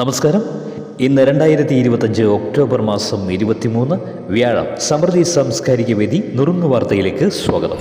നമസ്കാരം. ഇന്ന് രണ്ടായിരത്തി ഇരുപത്തഞ്ച് ഒക്ടോബർ മാസം ഇരുപത്തിമൂന്ന് വ്യാഴം സമൃദ്ധി സാംസ്കാരിക വേദി നുറുങ്ങു വാർത്തയിലേക്ക് സ്വാഗതം.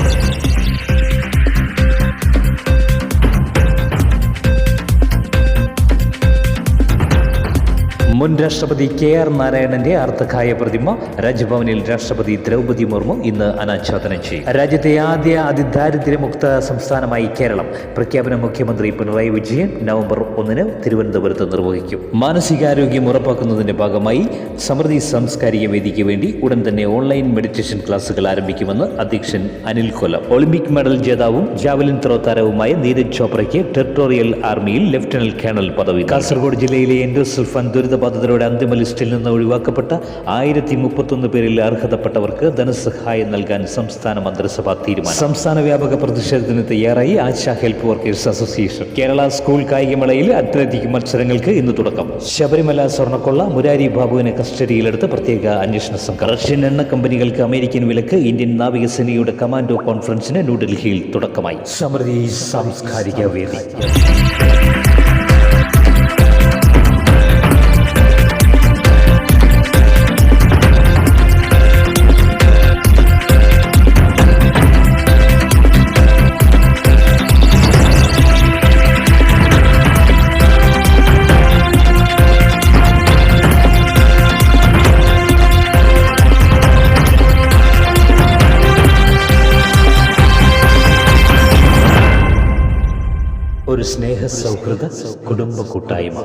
മുൻ രാഷ്ട്രപതി കെ ആർ നാരായണന്റെ അർത്ഥകായ പ്രതിമ രാജ്ഭവനിൽ രാഷ്ട്രപതി ദ്രൗപദി മുർമു ഇന്ന് അനാച്ഛാദനം ചെയ്യും. രാജ്യത്തെ ആദ്യ അതിദാരിദ്ര്യമുക്ത സംസ്ഥാനമായി കേരളം. പ്രഖ്യാപനം മുഖ്യമന്ത്രി പിണറായി വിജയൻ നവംബർ ഒന്നിന് തിരുവനന്തപുരത്ത് നിർവഹിക്കും. മാനസികാരോഗ്യം ഉറപ്പാക്കുന്നതിന്റെ ഭാഗമായി സമൃദ്ധി സാംസ്കാരിക വേദിക്ക് വേണ്ടി ഉടൻ തന്നെ ഓൺലൈൻ മെഡിറ്റേഷൻ ക്ലാസുകൾ ആരംഭിക്കുമെന്ന് അധ്യക്ഷൻ അനിൽ കൊല്ലം. ഒളിമ്പിക് മെഡൽ ജേതാവും ജാവലിൻ ത്രോ താരവുമായ നീരജ് ചോപ്രയ്ക്ക് ടെറിട്ടോറിയൽ ആർമിയിൽ ലഫ്റ്റനന്റ് കേണൽ പദവി കാസർഗോഡ് ജില്ലയിലെ എൻഡോസൾഫാൻ ദുരിതബാധിതരുടെ അന്തിമ ലിസ്റ്റിൽ നിന്ന് ഒഴിവാക്കപ്പെട്ട ആയിരത്തി മുപ്പത്തൊന്ന് പേരിൽ അർഹതപ്പെട്ടവർക്ക് ധനസഹായം നൽകാൻ സംസ്ഥാന മന്ത്രിസഭ തീരുമാനം. സംസ്ഥാന വ്യാപക പ്രതിഷേധത്തിന് തയ്യാറായി Asha help workers association. Kerala school കായികമേളയിൽ athletic മത്സരങ്ങൾക്ക് ഇന്ന് തുടക്കം. ശബരിമല സ്വർണക്കൊള്ള മുരാരി ബാബുവിനെ കസ്റ്റഡിയിലെടുത്ത് പ്രത്യേക അന്വേഷണ സംഘം. റഷ്യൻ എണ്ണ കമ്പനികൾക്ക് അമേരിക്കൻ വിലക്ക് ഇന്ത്യൻ നാവികസേനയുടെ കമാൻഡോ കോൺഫറൻസിന് ന്യൂഡൽഹിയിൽ തുടക്കമായി. സമൃദ്ധി സാംസ്കാരിക വേദി. ഒരു സ്നേഹ സൗഹൃദ കുടുംബ കൂട്ടായ്മ.